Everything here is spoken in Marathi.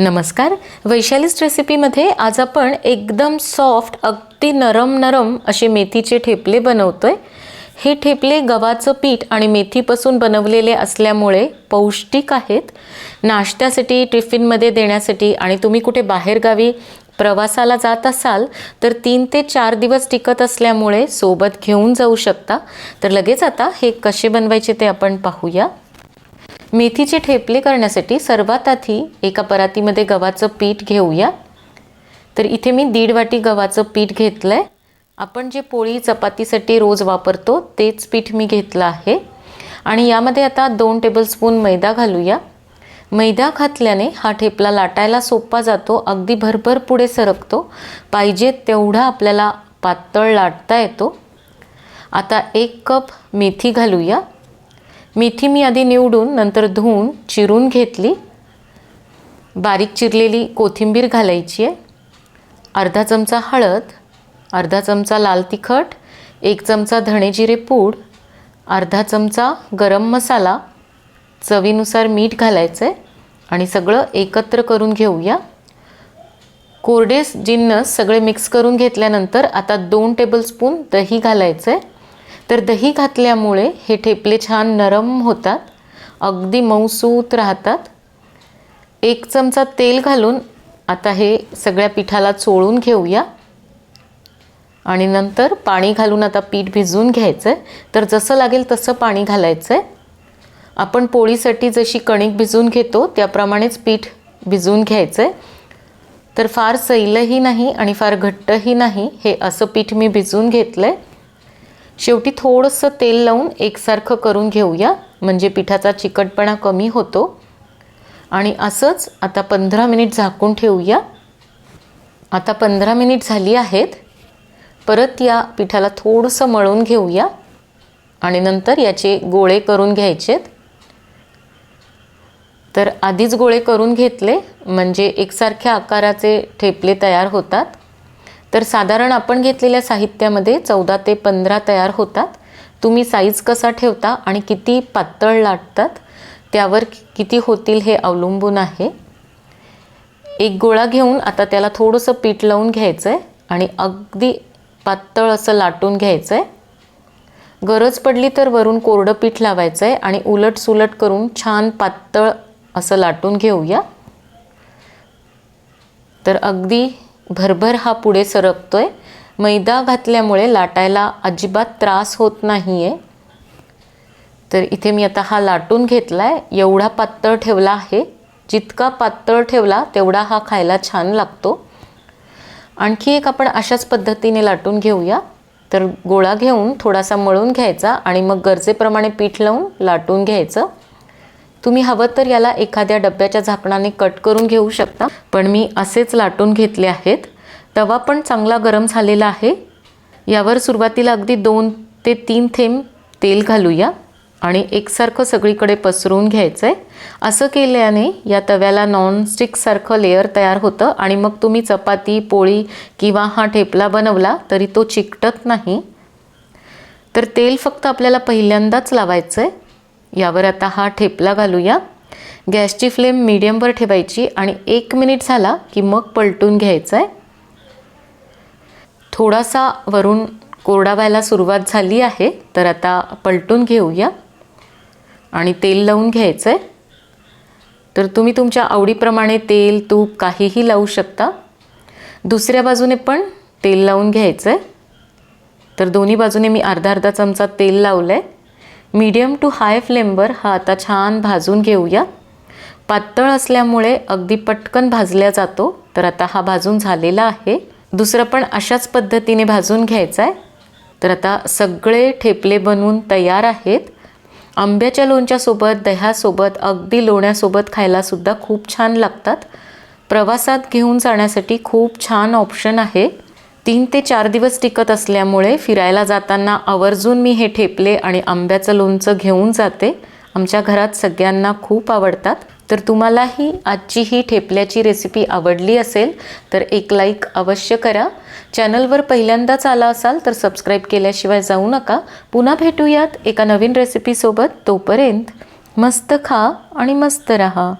नमस्कार. वैशालीस रेसिपीमध्ये आज आपण एकदम सॉफ्ट अगदी नरम नरम असे मेथीचे ठेपले बनवतोय. हे ठेपले गव्हाचं पीठ आणि मेथीपासून बनवलेले असल्यामुळे पौष्टिक आहेत. नाश्त्यासाठी टिफिनमध्ये देण्यासाठी आणि तुम्ही कुठे बाहेरगावी प्रवासाला जात असाल तर तीन ते चार दिवस टिकत असल्यामुळे सोबत घेऊन जाऊ शकता. तर लगेच आता हे कसे बनवायचे ते आपण पाहूया. मेथीचे ठेपले करण्यासाठी सर्वात आधी एका परातीमध्ये गव्हाचं पीठ घेऊया. तर इथे मी दीड वाटी गव्हाचं पीठ घेतलं आहे आपण जे पोळी चपातीसाठी रोज वापरतो तेच पीठ मी घेतलं आहे. आणि यामध्ये आता दोन टेबलस्पून मैदा घालूया. मैदा घातल्याने हा ठेपला लाटायला सोपा जातो अगदी भरभर पुढे सरकतो. पाहिजे तेवढा आपल्याला पातळ लाटता येतो. आता एक कप मेथी घालूया. मेथी मी आधी निवडून नंतर धुवून चिरून घेतली. बारीक चिरलेली कोथिंबीर घालायची आहे. अर्धा चमचा हळद अर्धा चमचा लाल तिखट एक चमचा धणे जिरे पूड अर्धा चमचा गरम मसाला चवीनुसार मीठ घालायचं आहे आणि सगळं एकत्र करून घेऊया. कोरडे जिन्नस सगळे मिक्स करून घेतल्यानंतर आता दोन टेबलस्पून दही घालायचं. आहे तर दही घातल्यामुळे हे ठेपले छान नरम होतात अगदी मऊसूत राहतात. एक चमचा तेल घालून आता हे सगळ्या पिठाला चोळून घेऊया. आणि नंतर पाणी घालून आता पीठ भिजवून घ्यायचं आहे तर जसं लागेल तसं पाणी घालायचं आहे आपण पोळीसाठी जशी कणिक भिजवून घेतो त्याप्रमाणेच पीठ भिजवून घ्यायचं आहे तर फार सैलही नाही आणि फार घट्टही नाही. हे असं पीठ मी भिजवून घेतलं आहे शेवटी थोडंसं तेल लावून एकसारखं करून घेऊया. म्हणजे पिठाचा चिकटपणा कमी होतो. आणि असंच आता पंधरा मिनिट झाकून ठेवूया. आता पंधरा मिनिट झाली आहेत. परत या पिठाला थोडंसं मळून घेऊया. आणि नंतर याचे गोळे करून घ्यायचेत. तर आधीच गोळे करून घेतले. म्हणजे एकसारख्या आकाराचे ठेपले तयार होतात. तर साधारण आपण घेतलेल्या साहित्यामध्ये चौदा ते पंधरा तयार होतात. तुम्ही साईज कसा ठेवता आणि किती पातळ लाटतात त्यावर किती होतील हे अवलंबून आहे. एक गोळा घेऊन आता त्याला थोडंसं पीठ लावून घ्यायचं आहे आणि अगदी पातळ असं लाटून घ्यायचं आहे गरज पडली तर वरून कोरडं पीठ लावायचं आहे आणि उलट सुलट करून छान पातळ असं लाटून घेऊया. तर अगदी भरभर हा पुढे सरकतोय. मैदा घातल्यामुळे लाटायला अजिबात त्रास होत नाही आहे तर इथे मी आता हा लाटून घेतला आहे एवढा पातळ ठेवला आहे. जितका पातळ ठेवला तेवढा हा खायला छान लागतो. आणखी एक आपण अशाच पद्धतीने लाटून घेऊया. तर गोळा घेऊन थोडासा मळून घ्यायचा आणि मग गरजेप्रमाणे पीठ लावून लाटून घ्यायचं. तुम्ही हवं तर याला एखाद्या डब्याच्या झाकणाने कट करून घेऊ शकता. पण मी असेच लाटून घेतले आहेत. तवा पण चांगला गरम झालेला आहे. यावर सुरुवातीला अगदी दोन ते तीन थेंब तेल घालूया आणि एकसारखं सगळीकडे पसरवून घ्यायचं आहे असं केल्याने या तव्याला नॉनस्टिकसारखं लेअर तयार होतं आणि मग तुम्ही चपाती पोळी किंवा हा ठेपला बनवला तरी तो चिकटत नाही. तर तेल फक्त आपल्याला पहिल्यांदाच लावायचं आहे यावर आता हा ठेपला घालूया. गॅसची फ्लेम मीडियमवर ठेवायची आणि एक मिनिट झाला की मग पलटून घ्यायचं आहे थोडासा वरून कोरडा व्हायला सुरुवात झाली आहे तर आता पलटून घेऊया. आणि तेल लावून घ्यायचं आहे तर तुम्ही तुमच्या आवडीप्रमाणे तेल तूप काहीही लावू शकता. दुसऱ्या बाजूने पण तेल लावून घ्यायचं आहे तर दोन्ही बाजूने मी अर्धा अर्धा चमचा तेल लावलं आहे मीडियम टू हाय फ्लेमवर हा आता छान भाजून घेऊया. पातळ असल्यामुळे अगदी पटकन भाजल्या जातो तर आता हा भाजून झालेला आहे. दुसरं पण अशाच पद्धतीने भाजून घ्यायचं आहे तर आता सगळे ठेपले बनवून तयार आहेत. आंब्याच्या लोणच्यासोबत दह्यासोबत अगदी लोण्यासोबत खायलासुद्धा खूप छान लागतात. प्रवासात घेऊन जाण्यासाठी खूप छान ऑप्शन आहे. तीन ते चार दिवस टिकत असल्यामुळे फिरायला जाताना आवर्जून मी हे ठेपले आणि आंब्याचं लोणचं घेऊन जाते. आमच्या घरात सगळ्यांना खूप आवडतात. तर तुम्हालाही आजची ही ठेपल्याची रेसिपी आवडली असेल तर एक लाईक अवश्य करा. चॅनलवर पहिल्यांदाच आला असाल तर सबस्क्राईब केल्याशिवाय जाऊ नका. पुन्हा भेटूयात एका नवीन रेसिपीसोबत तोपर्यंत मस्त खा आणि मस्त रहा.